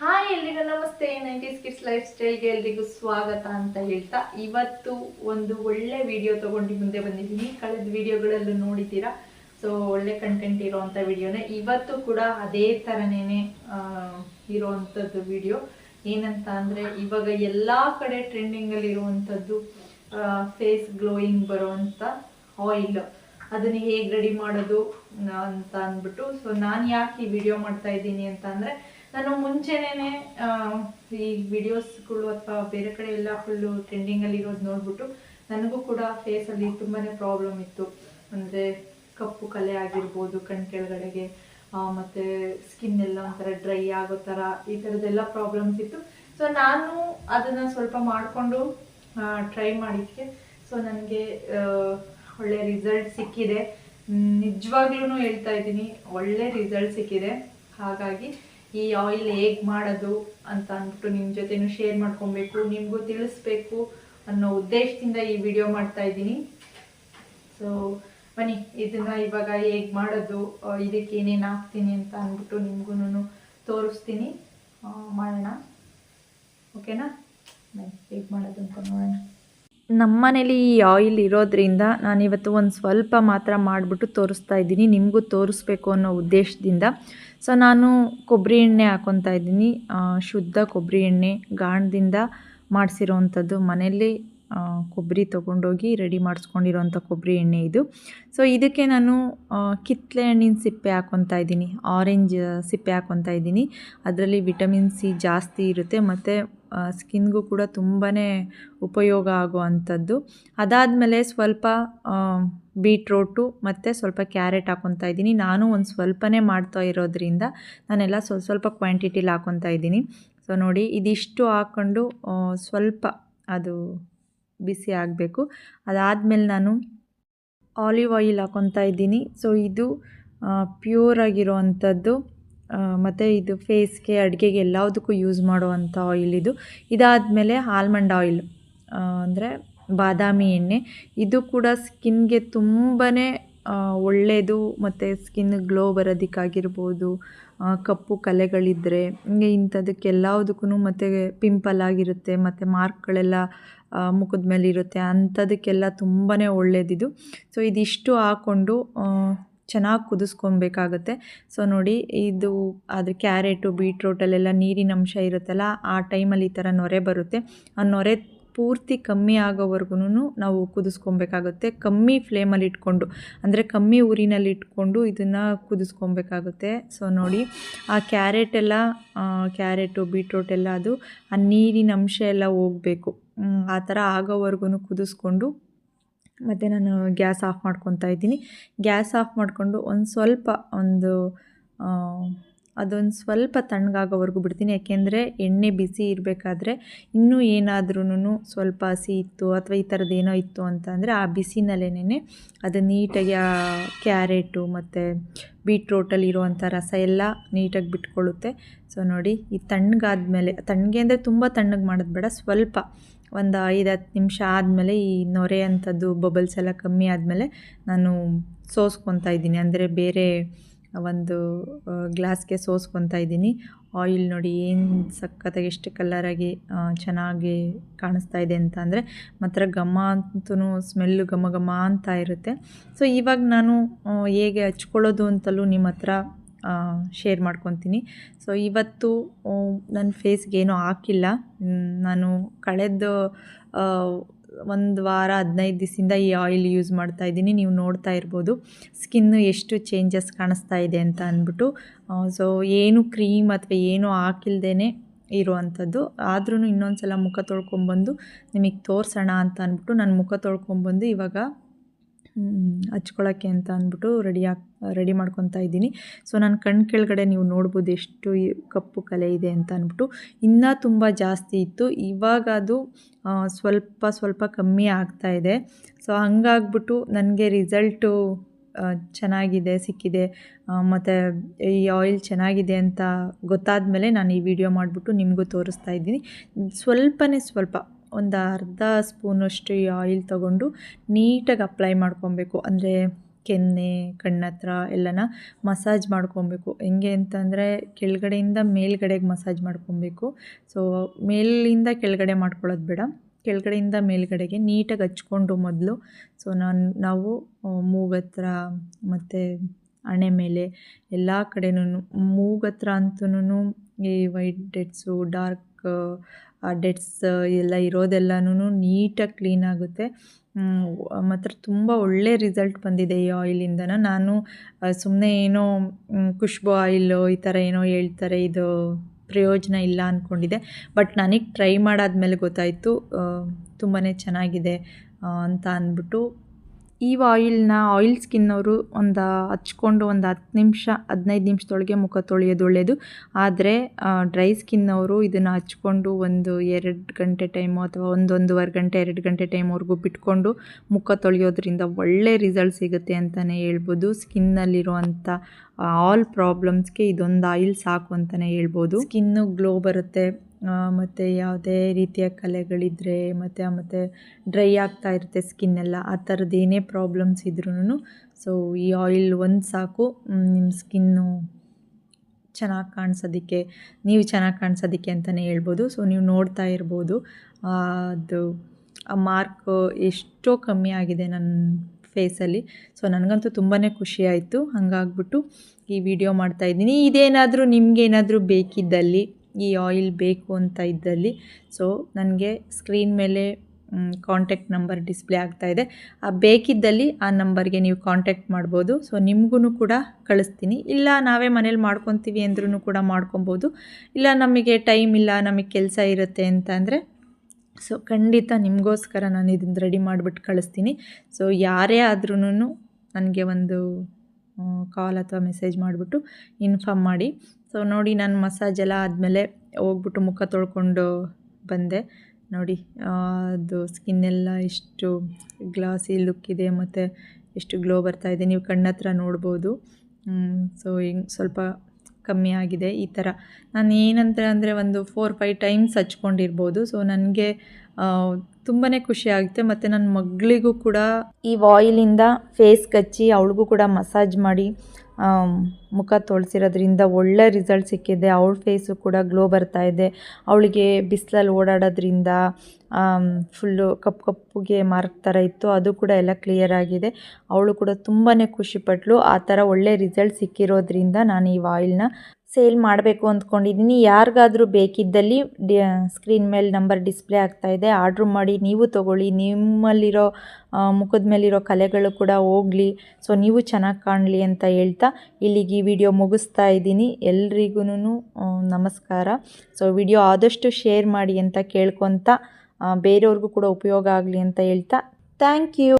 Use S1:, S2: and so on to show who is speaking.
S1: Hi ಎಲ್ರಿಗೂ ನಮಸ್ತೆ, nineties kids life ಸ್ಟೈಲ್ಗೆ ಎಲ್ರಿಗೂ ಸ್ವಾಗತ ಅಂತ ಹೇಳ್ತಾ ಇವತ್ತು ಒಂದು ಒಳ್ಳೆ ವಿಡಿಯೋ ತಗೊಂಡು ಮುಂದೆ ಬಂದಿದ್ದೀನಿ. ಕಳೆದ ವಿಡಿಯೋಗಳಲ್ಲೂ ನೋಡಿದ್ದೀರಾ? ಸೊ ಒಳ್ಳೆ ಕಂಟೆಂಟ್ ಇರೋವಂಥ ವಿಡಿಯೋನೇ ಇವತ್ತು ಕೂಡ ಅದೇ ಥರನೇ ಇರೋವಂಥದ್ದು ವಿಡಿಯೋ ಏನಂತ ಅಂದರೆ, ಇವಾಗ ಎಲ್ಲ ಕಡೆ ಟ್ರೆಂಡಿಂಗಲ್ಲಿ ಇರುವಂಥದ್ದು ಫೇಸ್ ಗ್ಲೋಯಿಂಗ್ ಬರುವಂಥ ಆಯಿಲ್ ಅದನ್ನು ಹೇಗೆ ರೆಡಿ ಮಾಡೋದು ಅಂತ ಅಂದ್ಬಿಟ್ಟು. ಸೊ ನಾನು ಯಾಕೆ ಈ ವಿಡಿಯೋ ಮಾಡ್ತಾ ಇದ್ದೀನಿ ಅಂತ ಅಂದರೆ ನಾನು ಮುಂಚೆನೇ ಈ ವಿಡಿಯೋಸ್ಗಳು ಅಥವಾ ಬೇರೆ ಕಡೆ ಎಲ್ಲ ಫುಲ್ಲು ಟ್ರೆಂಡಿಂಗಲ್ಲಿ ಇರೋದು ನೋಡ್ಬಿಟ್ಟು ನನಗೂ ಕೂಡ ಫೇಸಲ್ಲಿ ತುಂಬಾ ಪ್ರಾಬ್ಲಮ್ ಇತ್ತು. ಅಂದರೆ ಕಪ್ಪು ಕಲೆ ಆಗಿರ್ಬೋದು, ಕಣ್ ಕೆಳಗಡೆಗೆ ಮತ್ತೆ ಸ್ಕಿನ್ ಎಲ್ಲ ಒಂಥರ ಡ್ರೈ ಆಗೋ ಥರ ಈ ಥರದ್ದೆಲ್ಲ ಪ್ರಾಬ್ಲಮ್ಸ್ ಇತ್ತು. ಸೊ ನಾನು ಅದನ್ನು ಸ್ವಲ್ಪ ಮಾಡಿಕೊಂಡು ಟ್ರೈ ಮಾಡಿದ್ಕೆ. ಸೊ ನನಗೆ ಒಳ್ಳೆ ರಿಸಲ್ಟ್ ಸಿಕ್ಕಿದೆ. ನಿಜವಾಗ್ಲೂ ಹೇಳ್ತಾ ಇದ್ದೀನಿ, ಒಳ್ಳೆ ರಿಸಲ್ಟ್ ಸಿಕ್ಕಿದೆ. ಹಾಗಾಗಿ ಈ ಆಯಿಲ್ ಹೇಗೆ ಮಾಡೋದು ಅಂತ ಅಂದ್ಬಿಟ್ಟು ನಿಮ್ಮ ಜೊತೆನೂ ಶೇರ್ ಮಾಡ್ಕೊಬೇಕು, ನಿಮಗೂ ತಿಳಿಸ್ಬೇಕು ಅನ್ನೋ ಉದ್ದೇಶದಿಂದ ಈ ವಿಡಿಯೋ ಮಾಡ್ತಾ ಇದ್ದೀನಿ. ಸೊ ಬನ್ನಿ, ಇದನ್ನ ಇವಾಗ ಹೇಗೆ ಮಾಡೋದು ಇದಕ್ಕೆ ಏನೇನು ಹಾಕ್ತೀನಿ ಅಂತ ಅಂದ್ಬಿಟ್ಟು ನಿಮ್ಗೂ ತೋರಿಸ್ತೀನಿ. ಮಾಡೋಣ. ಓಕೆನಾ ಹೇಗೆ ಮಾಡೋದು ಅಂತ ನೋಡೋಣ. ನಮ್ಮ ಮನೇಲಿ ಈ ಆಯಿಲ್ ಇರೋದ್ರಿಂದ ನಾನಿವತ್ತು ಒಂದು ಸ್ವಲ್ಪ ಮಾತ್ರ ಮಾಡಿಬಿಟ್ಟು ತೋರಿಸ್ತಾ ಇದ್ದೀನಿ. ನಿಮಗೂ ತೋರಿಸ್ಬೇಕು ಅನ್ನೋ ಉದ್ದೇಶದಿಂದ. ಸೊ ನಾನು ಕೊಬ್ಬರಿ ಎಣ್ಣೆ ಹಾಕೊತಾ ಇದ್ದೀನಿ. ಶುದ್ಧ ಕೊಬ್ಬರಿ ಎಣ್ಣೆ ಗಾಣದಿಂದ ಮಾಡಿಸಿರೋವಂಥದ್ದು ಮನೆಯಲ್ಲಿ ಕೊಬ್ಬರಿ ತೊಗೊಂಡೋಗಿ ರೆಡಿ ಮಾಡಿಸ್ಕೊಂಡಿರೋಂಥ ಕೊಬ್ಬರಿ ಎಣ್ಣೆ ಇದು. ಸೊ ಇದಕ್ಕೆ ನಾನು ಕಿತ್ತಲೆ ಹಣ್ಣಿನ ಸಿಪ್ಪೆ ಹಾಕ್ಕೊತಾ ಇದ್ದೀನಿ. ಆರೆಂಜ್ ಸಿಪ್ಪೆ ಹಾಕ್ಕೊತಾ ಇದ್ದೀನಿ. ಅದರಲ್ಲಿ ವಿಟಮಿನ್ ಸಿ ಜಾಸ್ತಿ ಇರುತ್ತೆ. ಮತ್ತು ಸ್ಕಿನ್ಗೂ ಕೂಡ ತುಂಬಾ ಉಪಯೋಗ ಆಗುವಂಥದ್ದು. ಅದಾದಮೇಲೆ ಸ್ವಲ್ಪ ಬೀಟ್ರೋಟು ಮತ್ತು ಸ್ವಲ್ಪ ಕ್ಯಾರೆಟ್ ಹಾಕ್ಕೊತಾ ಇದ್ದೀನಿ. ನಾನು ಒಂದು ಸ್ವಲ್ಪನೇ ಮಾಡ್ತಾ ಇರೋದ್ರಿಂದ ನಾನೆಲ್ಲ ಸ್ವಲ್ಪ ಸ್ವಲ್ಪ ಕ್ವಾಂಟಿಟಿಲಿ ಹಾಕ್ಕೊತಾ ಇದ್ದೀನಿ. ಸೊ, ನೋಡಿ, ಇದಿಷ್ಟು ಹಾಕ್ಕೊಂಡು ಸ್ವಲ್ಪ ಅದು ಬಿಸಿ ಆಗಬೇಕು. ಅದಾದಮೇಲೆ ನಾನು ಆಲಿವ್ ಆಯಿಲ್ ಹಾಕ್ಕೊತಾ ಇದ್ದೀನಿ. ಸೊ, ಇದು ಪ್ಯೂರ್ ಆಗಿರೋ ಅಂಥದ್ದು ಮತ್ತು ಇದು ಫೇಸ್ಗೆ, ಅಡುಗೆಗೆ ಎಲ್ಲದಕ್ಕೂ ಯೂಸ್ ಮಾಡುವಂಥ ಆಯಿಲ್ ಇದು. ಇದಾದಮೇಲೆ ಆಲ್ಮಂಡ್ ಆಯಿಲ್ ಅಂದರೆ ಬಾದಾಮಿ ಎಣ್ಣೆ. ಇದು ಕೂಡ ಸ್ಕಿನ್ಗೆ ತುಂಬಾ ಒಳ್ಳೆಯದು ಮತ್ತು ಸ್ಕಿನ್ ಗ್ಲೋ ಬರೋದಕ್ಕಾಗಿರ್ಬೋದು ಕಪ್ಪು ಕಲೆಗಳಿದ್ದರೆ ಹಿಂಗೆ ಇಂಥದಕ್ಕೆಲ್ಲದಕ್ಕೂ ಮತ್ತು ಪಿಂಪಲ್ ಆಗಿರುತ್ತೆ, ಮತ್ತು ಮಾರ್ಕ್ಗಳೆಲ್ಲ ಮುಖದ ಮೇಲೆ ಇರುತ್ತೆ ಅಂಥದಕ್ಕೆಲ್ಲ ತುಂಬಾ ಒಳ್ಳೆಯದಿದು ಸೊ, ಇದಿಷ್ಟು ಹಾಕ್ಕೊಂಡು ಚೆನ್ನಾಗಿ ಕುದಿಸ್ಕೊಬೇಕಾಗತ್ತೆ ಸೊ ನೋಡಿ, ಇದು ಅದ್ರ ಕ್ಯಾರೆಟು ಬೀಟ್ರೋಟಲ್ಲೆಲ್ಲ ನೀರಿನ ಅಂಶ ಇರುತ್ತಲ್ಲ, ಆ ಟೈಮಲ್ಲಿ ಈ ಥರ ನೊರೆ ಬರುತ್ತೆ. ಆ ನೊರೆ ಪೂರ್ತಿ ಕಮ್ಮಿ ಆಗೋವರೆಗೂ ನಾವು ಕುದಿಸ್ಕೊಬೇಕಾಗುತ್ತೆ ಕಮ್ಮಿ ಫ್ಲೇಮಲ್ಲಿ ಇಟ್ಕೊಂಡು, ಅಂದರೆ ಕಮ್ಮಿ ಊರಿನಲ್ಲಿ ಇಟ್ಕೊಂಡು ಇದನ್ನು ಕುದಿಸ್ಕೊಬೇಕಾಗುತ್ತೆ ಸೊ ನೋಡಿ, ಆ ಕ್ಯಾರೆಟ್ ಎಲ್ಲ ಕ್ಯಾರೆಟು, ಬೀಟ್ರೋಟ್ ಎಲ್ಲ ಅದು, ಆ ನೀರಿನ ಅಂಶ ಎಲ್ಲ ಹೋಗಬೇಕು. ಆ ಥರ ಆಗೋವರೆಗೂ ಕುದಿಸ್ಕೊಂಡು ಮತ್ತು ನಾನು ಗ್ಯಾಸ್ ಆಫ್ ಮಾಡ್ಕೊತಾ ಇದ್ದೀನಿ. ಗ್ಯಾಸ್ ಆಫ್ ಮಾಡಿಕೊಂಡು ಒಂದು ಸ್ವಲ್ಪ ಒಂದು ಅದೊಂದು ಸ್ವಲ್ಪ ತಣ್ಣಗಾಗೋವರೆಗೂ ಬಿಡ್ತೀನಿ. ಯಾಕೆಂದರೆ ಎಣ್ಣೆ ಬಿಸಿ ಇರಬೇಕಾದ್ರೆ ಇನ್ನೂ ಏನಾದ್ರೂ ಸ್ವಲ್ಪ ಹಸಿ ಇತ್ತು ಅಥವಾ ಈ ಥರದ್ದು ಏನೋ ಇತ್ತು ಅಂತ ಅಂದರೆ ಆ ಬಿಸಿನಲ್ಲೇನೆ ಅದು ನೀಟಾಗಿ ಆ ಕ್ಯಾರೆಟು ಮತ್ತು ಬೀಟ್ರೋಟಲ್ಲಿ ಇರುವಂಥ ರಸ ಎಲ್ಲ ನೀಟಾಗಿ ಬಿಟ್ಕೊಳ್ಳುತ್ತೆ. ಸೊ ನೋಡಿ, ಈ ತಣ್ಣಗಾದ್ಮೇಲೆ, ತಣ್ಣಗೆ ಅಂದರೆ ತುಂಬ ತಣ್ಣಗೆ ಮಾಡೋದು ಬೇಡ. ಸ್ವಲ್ಪ ಒಂದು ಐದು ಹತ್ತು ನಿಮಿಷ ಆದಮೇಲೆ ಈ ನೊರೆ ಅಂಥದ್ದು ಬಬಲ್ಸ್ ಎಲ್ಲ ಕಮ್ಮಿ ಆದಮೇಲೆ ನಾನು ಸೋಸ್ಕೊತಾ ಇದ್ದೀನಿ. ಅಂದರೆ ಬೇರೆ ಒಂದು ಗ್ಲಾಸ್ಗೆ ಸೋಸ್ಕೊತಾ ಇದ್ದೀನಿ. ಆಯಿಲ್ ನೋಡಿ ಏನು ಸಖತ್ತಾಗಿ ಎಷ್ಟು ಕಲ್ಲರಾಗಿ ಚೆನ್ನಾಗಿ ಕಾಣಿಸ್ತಾ ಇದೆ ಅಂತ ಅಂದರೆ ಮಾತ್ರ ಘಮ ಅಂತೂ ಸ್ಮೆಲ್ಲು ಘಮ ಘಮ ಅಂತ ಇರುತ್ತೆ. ಸೊ, ಇವಾಗ ನಾನು ಹೇಗೆ ಹಚ್ಕೊಳ್ಳೋದು ಅಂತಲೂ ನಿಮ್ಮ ಹತ್ರ ಶೇರ್ ಮಾಡ್ಕೊತೀನಿ. ಸೊ ಇವತ್ತು ನನ್ನ ಫೇಸ್ಗೆ ಏನೂ ಹಾಕಿಲ್ಲ. ನಾನು ಕಳೆದ ಒಂದು ವಾರ, ಹದಿನೈದು ದಿವಸದಿಂದ ಈ ಆಯಿಲ್ ಯೂಸ್ ಮಾಡ್ತಾ ಇದ್ದೀನಿ. ನೀವು ನೋಡ್ತಾ ಇರ್ಬೋದು. ಸ್ಕಿನ್ನು ಎಷ್ಟು ಚೇಂಜಸ್ ಕಾಣಿಸ್ತಾ ಇದೆ ಅಂತ ಅಂದ್ಬಿಟ್ಟು ಸೊ ಏನು ಕ್ರೀಮ್ ಅಥವಾ ಏನೂ ಹಾಕಿಲ್ದೇ ಇರುವಂಥದ್ದು. ಆದ್ರೂ ಇನ್ನೊಂದು ಸಲ ಮುಖ ತೊಳ್ಕೊಂಬಂದು ನಿಮಗೆ ತೋರಿಸೋಣ ಅಂತ ಅಂದ್ಬಿಟ್ಟು, ನಾನು ಮುಖ ತೊಳ್ಕೊಂಬಂದು ಇವಾಗ ಹಚ್ಕೊಳ್ಳೋಕ್ಕೆ ಅಂತ ಅಂದ್ಬಿಟ್ಟು ರೆಡಿ ರೆಡಿ ಮಾಡ್ಕೊತಾ ಇದ್ದೀನಿ. ಸೊ ನನ್ನ ಕಣ್ಣು ಕೆಳಗಡೆ ನೀವು ನೋಡ್ಬೋದು ಎಷ್ಟು ಕಪ್ಪು ಕಲೆ ಇದೆ ಅಂತ ಅಂದ್ಬಿಟ್ಟು. ಇನ್ನೂ ತುಂಬ ಜಾಸ್ತಿ ಇತ್ತು. ಇವಾಗ ಅದು ಸ್ವಲ್ಪ ಸ್ವಲ್ಪ ಕಮ್ಮಿ ಆಗ್ತಾ ಇದೆ. ಸೊ ಹಂಗಾಗ್ಬಿಟ್ಟು ನನಗೆ ರಿಸಲ್ಟು ಚೆನ್ನಾಗಿದೆ, ಸಿಕ್ಕಿದೆ. ಮತ್ತು ಈ ಆಯಿಲ್ ಚೆನ್ನಾಗಿದೆ ಅಂತ ಗೊತ್ತಾದ ಮೇಲೆ ನಾನು ಈ ವಿಡಿಯೋ ಮಾಡಿಬಿಟ್ಟು ನಿಮಗೂ ತೋರಿಸ್ತಾ ಇದ್ದೀನಿ. ಸ್ವಲ್ಪನೇ ಸ್ವಲ್ಪ ಒಂದು ಅರ್ಧ ಸ್ಪೂನಷ್ಟು ಈ ಆಯಿಲ್ ತಗೊಂಡು ನೀಟಾಗಿ ಅಪ್ಲೈ ಮಾಡ್ಕೊಬೇಕು. ಅಂದರೆ ಕೆನ್ನೆ ಕಣ್ಣತ್ರ ಎಲ್ಲನ ಮಸಾಜ್ ಮಾಡ್ಕೊಬೇಕು. ಹೆಂಗೆ ಅಂತಂದರೆ ಕೆಳಗಡೆಯಿಂದ ಮೇಲ್ಗಡೆಗೆ ಮಸಾಜ್ ಮಾಡ್ಕೊಬೇಕು. ಸೊ ಮೇಲಿಂದ ಕೆಳಗಡೆ ಮಾಡ್ಕೊಳ್ಳೋದು ಬೇಡ. ಕೆಳಗಡೆಯಿಂದ ಮೇಲ್ಗಡೆಗೆ ನೀಟಾಗಿ ಹಚ್ಕೊಂಡು ಮೊದಲು. ಸೊ ನಾನು, ನಾವು ಮೂಗತ್ರ ಮತ್ತು ಹಣೆ ಮೇಲೆ ಎಲ್ಲ ಕಡೆನೂ, ಮೂಗತ್ರ ಅಂತೂ ಈ ವೈಟ್ ಡೆಡ್ಸು ಡಾರ್ಕ್ ಡೆಡ್ಸ್ ಎಲ್ಲ ಇರೋದೆಲ್ಲನೂ ನೀಟಾಗಿ ಕ್ಲೀನ್ ಆಗುತ್ತೆ. ಮಾತ್ರ ತುಂಬ ಒಳ್ಳೆ ರಿಸಲ್ಟ್ ಬಂದಿದೆ ಈ ಆಯಿಲಿಂದನ ನಾನು ಸುಮ್ಮನೆ ಏನೋ ಖುಷ್ಬು ಆಯಿಲು ಈ ಥರ ಏನೋ ಹೇಳ್ತಾರೆ, ಇದು ಪ್ರಯೋಜನ ಇಲ್ಲ ಅಂದ್ಕೊಂಡಿದ್ದೆ ಬಟ್ ನನಗೆ ಟ್ರೈ ಮಾಡಾದ್ಮೇಲೆ ಗೊತ್ತಾಯಿತು ತುಂಬಾ ಚೆನ್ನಾಗಿದೆ ಅಂತ ಅಂದ್ಬಿಟ್ಟು ಈ ಆಯಿಲ್ನ ಆಯಿಲ್ ಸ್ಕಿನ್ನವರು ಒಂದು ಹಚ್ಕೊಂಡು ಒಂದು ಹತ್ತು ನಿಮಿಷ, ಹದಿನೈದು ನಿಮಿಷದೊಳಗೆ ಮುಖ ತೊಳೆಯೋದು ಒಳ್ಳೆಯದು ಆದರೆ ಡ್ರೈ ಸ್ಕಿನ್ನವರು ಇದನ್ನು ಹಚ್ಕೊಂಡು ಒಂದು ಎರಡು ಗಂಟೆ ಟೈಮು ಅಥವಾ ಒಂದೊಂದುವರೆ ಗಂಟೆ, ಎರಡು ಗಂಟೆ ಟೈಮ್ವರೆಗೂ ಬಿಟ್ಕೊಂಡು ಮುಖ ತೊಳೆಯೋದ್ರಿಂದ ಒಳ್ಳೆ ರಿಸಲ್ಟ್ ಸಿಗುತ್ತೆ ಅಂತಲೇ ಹೇಳ್ಬೋದು. ಸ್ಕಿನ್ನಲ್ಲಿರುವಂಥ ಆಲ್ ಪ್ರಾಬ್ಲಮ್ಸ್ಗೆ ಇದೊಂದು ಆಯಿಲ್ ಸಾಕು ಅಂತಲೇ ಹೇಳ್ಬೋದು. ಸ್ಕಿನ್ನು ಗ್ಲೋ ಬರುತ್ತೆ. ಮತ್ತು ಯಾವುದೇ ರೀತಿಯ ಕಲೆಗಳಿದ್ದರೆ ಮತ್ತು ಮತ್ತು ಡ್ರೈ ಆಗ್ತಾ ಇರುತ್ತೆ ಸ್ಕಿನ್ನೆಲ್ಲ ಆ ಥರದ್ದು ಏನೇ ಪ್ರಾಬ್ಲಮ್ಸ್ ಇದ್ರೂ ಸೊ ಈ ಆಯಿಲ್ ಒಂದು ಸಾಕು ನಿಮ್ಮ ಸ್ಕಿನ್ನು ಚೆನ್ನಾಗಿ ಕಾಣಿಸೋದಕ್ಕೆ, ನೀವು ಚೆನ್ನಾಗಿ ಕಾಣಿಸೋದಕ್ಕೆ ಅಂತಲೇ ಹೇಳ್ಬೋದು. ಸೊ ನೀವು ನೋಡ್ತಾ ಇರ್ಬೋದು. ಅದು ಆ ಮಾರ್ಕ್ ಎಷ್ಟೋ ಕಮ್ಮಿ ಆಗಿದೆ ನನ್ನ ಫೇಸಲ್ಲಿ ಸೊ ನನಗಂತೂ ತುಂಬಾ ಖುಷಿ ಆಯಿತು. ಹಾಗಾಗ್ಬಿಟ್ಟು ಈ ವಿಡಿಯೋ ಮಾಡ್ತಾಯಿದ್ದೀನಿ ಇದೇನಾದರೂ ನಿಮಗೇನಾದರೂ ಬೇಕಿದ್ದಲ್ಲಿ ಈ ಆಯಿಲ್ ಬೇಕು ಅಂತ ಇದ್ದಲ್ಲಿ. ಸೊ ನನಗೆ ಸ್ಕ್ರೀನ್ ಮೇಲೆ ಕಾಂಟ್ಯಾಕ್ಟ್ ನಂಬರ್ ಡಿಸ್ಪ್ಲೇ ಆಗ್ತಾ ಇದೆ. ಆ ಬೇಕಿದ್ದಲ್ಲಿ ಆ ನಂಬರ್ಗೆ ನೀವು ಕಾಂಟ್ಯಾಕ್ಟ್ ಮಾಡ್ಬೋದು. ಸೊ ನಿಮಗೂ ಕೂಡ ಕಳಿಸ್ತೀನಿ. ಇಲ್ಲ, ನಾವೇ ಮನೇಲಿ ಮಾಡ್ಕೊತೀವಿ ಅಂದ್ರೂ ಕೂಡ ಮಾಡ್ಕೊಬೋದು. ಇಲ್ಲ, ನಮಗೆ ಟೈಮ್ ಇಲ್ಲ, ನಮಗೆ ಕೆಲಸ ಇರುತ್ತೆ ಅಂತ ಅಂದರೆ ಸೊ ಖಂಡಿತ ನಿಮಗೋಸ್ಕರ ನಾನು ಇದನ್ನು ರೆಡಿ ಮಾಡಿಬಿಟ್ಟು ಕಳಿಸ್ತೀನಿ. ಸೊ ಯಾರೇ ಆದ್ರೂ ನನಗೆ ಒಂದು ಕಾಲ್ ಅಥವಾ ಮೆಸೇಜ್ ಮಾಡಿಬಿಟ್ಟು ಇನ್ಫಾರ್ಮ್ ಮಾಡಿ. ಸೊ ನೋಡಿ ನಾನು ಮಸಾಜ್ ಎಲ್ಲ ಆದಮೇಲೆ ಹೋಗ್ಬಿಟ್ಟು ಮುಖ ತೊಳ್ಕೊಂಡು ಬಂದೆ. ನೋಡಿ ಅದು ಸ್ಕಿನ್ನೆಲ್ಲ ಎಷ್ಟು ಗ್ಲಾಸಿ ಲುಕ್ ಇದೆ ಮತ್ತು ಎಷ್ಟು ಗ್ಲೋ ಬರ್ತಾ ಇದೆ. ನೀವು ಕಣ್ಣತ್ರ ನೋಡ್ಬೋದು. ಸೊ ಹಿಂಗೆ ಸ್ವಲ್ಪ ಕಮ್ಮಿ ಆಗಿದೆ ಈ ಥರ ನಾನು ಏನಂತ ಅಂದರೆ ಒಂದು ಫೋರ್ ಫೈವ್ ಟೈಮ್ಸ್ ಹಚ್ಕೊಂಡಿರ್ಬೋದು. ಸೊ ನನಗೆ ತುಂಬಾ ಖುಷಿ ಆಗುತ್ತೆ. ಮತ್ತು ನನ್ನ ಮಗಳಿಗೂ ಕೂಡ ಈ ಆಯಿಲಿಂದ ಫೇಸ್ ಕಚ್ಚಿ ಅವಳಿಗೂ ಕೂಡ ಮಸಾಜ್ ಮಾಡಿ ಮುಖ ತೊಳ್ಸಿರೋದ್ರಿಂದ ಒಳ್ಳೆ ರಿಸಲ್ಟ್ ಸಿಕ್ಕಿದೆ. ಅವಳ ಫೇಸು ಕೂಡ ಗ್ಲೋ ಬರ್ತಾ ಇದೆ. ಅವಳಿಗೆ ಬಿಸಿಲಲ್ಲಿ ಓಡಾಡೋದ್ರಿಂದ ಫುಲ್ಲು ಕಪ್ಪು ಕಪ್ಪುಗೆ ಮಾರ್ಕ್ ಥರ ಇತ್ತು. ಅದು ಕೂಡ ಎಲ್ಲ ಕ್ಲಿಯರ್ ಆಗಿದೆ. ಅವಳು ಕೂಡ ತುಂಬಾ ಖುಷಿಪಟ್ಲು. ಆ ಥರ ಒಳ್ಳೆ ರಿಸಲ್ಟ್ ಸಿಕ್ಕಿರೋದ್ರಿಂದ ನಾನು ಈ ಆಯಿಲ್ನ ಸೇಲ್ ಮಾಡಬೇಕು ಅಂದ್ಕೊಂಡಿದ್ದೀನಿ. ಯಾರಿಗಾದರೂ ಬೇಕಿದ್ದಲ್ಲಿ ಸ್ಕ್ರೀನ್ ಮೇಲೆ ನಂಬರ್ ಡಿಸ್ಪ್ಲೇ ಆಗ್ತಾ ಇದೆ. ಆರ್ಡ್ರ್ ಮಾಡಿ, ನೀವು ತೊಗೊಳ್ಳಿ. ನಿಮ್ಮಲ್ಲಿರೋ ಮುಖದ ಮೇಲಿರೋ ಕಲೆಗಳು ಕೂಡ ಹೋಗಲಿ. ಸೊ, ನೀವು ಚೆನ್ನಾಗಿ ಕಾಣಲಿ ಅಂತ ಹೇಳ್ತಾ ಇಲ್ಲಿಗೆ ಈ ವಿಡಿಯೋ ಮುಗಿಸ್ತಾ ಇದ್ದೀನಿ. ಎಲ್ರಿಗೂ ನಮಸ್ಕಾರ. ಸೊ, ವಿಡಿಯೋ ಆದಷ್ಟು ಶೇರ್ ಮಾಡಿ ಅಂತ ಕೇಳ್ಕೊತ ಬೇರೆಯವ್ರಿಗೂ ಕೂಡ ಉಪಯೋಗ ಆಗಲಿ ಅಂತ ಹೇಳ್ತಾ. Thank you.